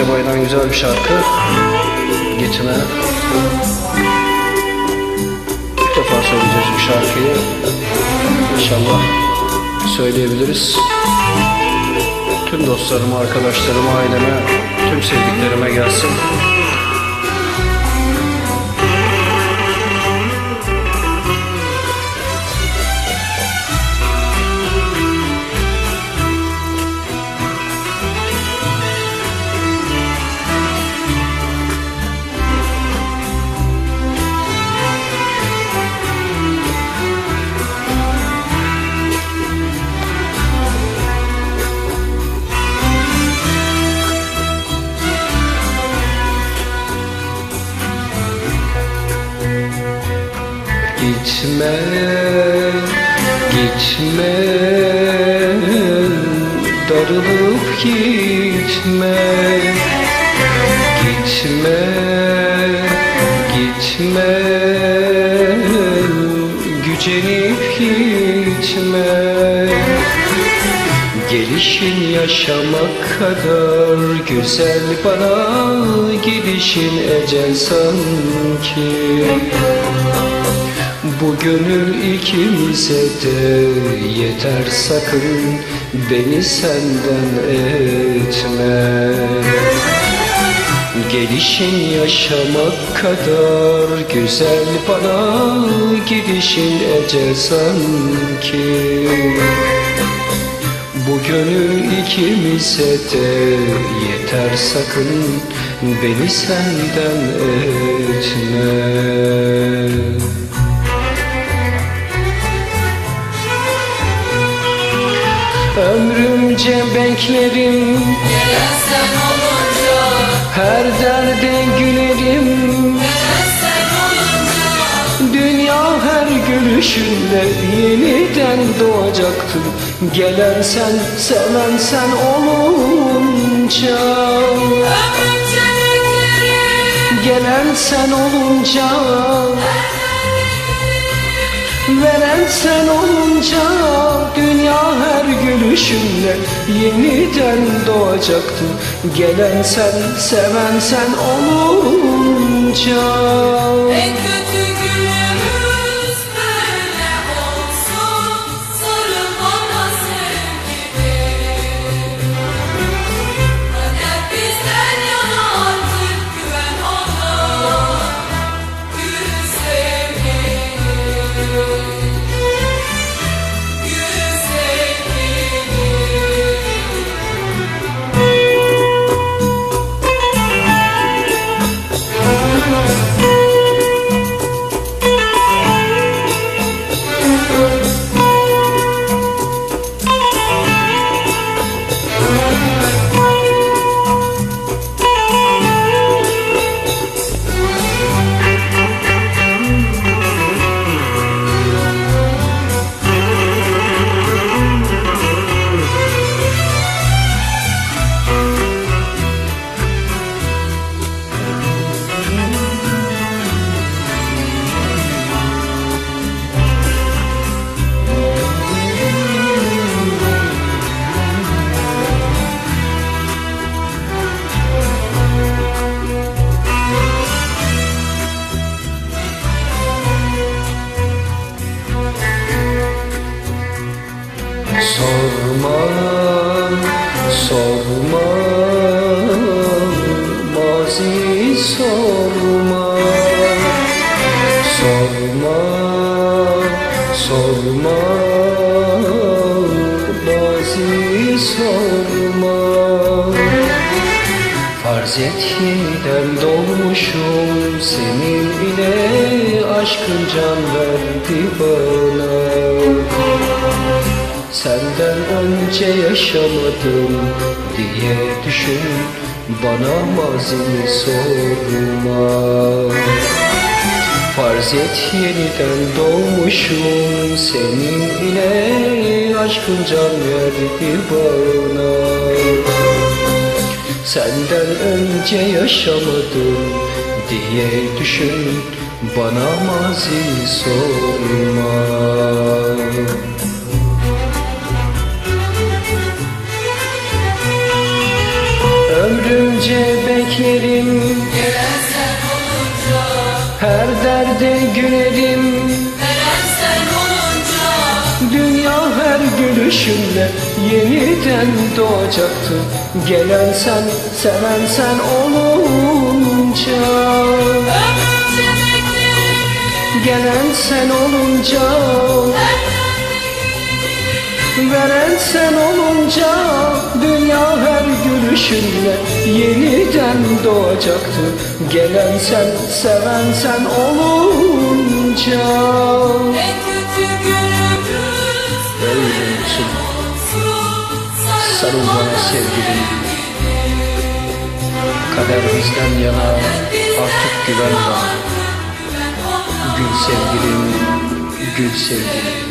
Herkese bayılan güzel bir şarkı. Gitme. İlk defa söyleyeceğiz bu şarkıyı. İnşallah söyleyebiliriz. Tüm dostlarıma, arkadaşlarıma, aileme, tüm sevdiklerime gelsin. Gitme, gitme, darılıp gitme, gitme, gitme, gücenip gitme. Gelişin yaşamak kadar güzel bana Gidişin ecel sanki Bu gönül ikimize de yeter sakın Beni senden etme Gelişin yaşamak kadar güzel bana Gidişin ecel sanki bu gönül ikimize de yeter sakın beni senden etme. Ömrümce beklerim Gelen sen olunca, her derde gülerim. Gelen sen olunca Dünya her gülüşünde yeniden doğacaktır. Gelen sen, seven sen olunca. Ömrümce beklerim Gelen sen olunca Veren sen olunca Dünya her gülüşünde yeniden doğacaktır Gelen sen, seven sen olunca. En kötü sorma, sorma, sorma, mazi sorma. Farz et yeniden doğmuşum senin bile aşkın can verdi bana. Senden önce yaşamadım diye düşün Bana mazini sorma. Farz et yeniden doğmuşum Senin ile aşkın can verdi bana. Senden önce yaşamadım diye düşün Bana mazini sorma Gelen sen olunca Her derde gülerim. Veren sen olunca Dünya her gülüşünle yeniden doğacaktı. Gelen sen, seven sen olunca. Ömrümce beklerim Gelen sen olunca Veren sen olunca Dünya her gülüşünle yeniden doğacaktı. Gelen sen, seven sen olunca. En kötü günümüz Öyle olsun Sarıl bana sevgilim. Kader bizden yana Artık güven bana Gül sevgilim Gül sevgilim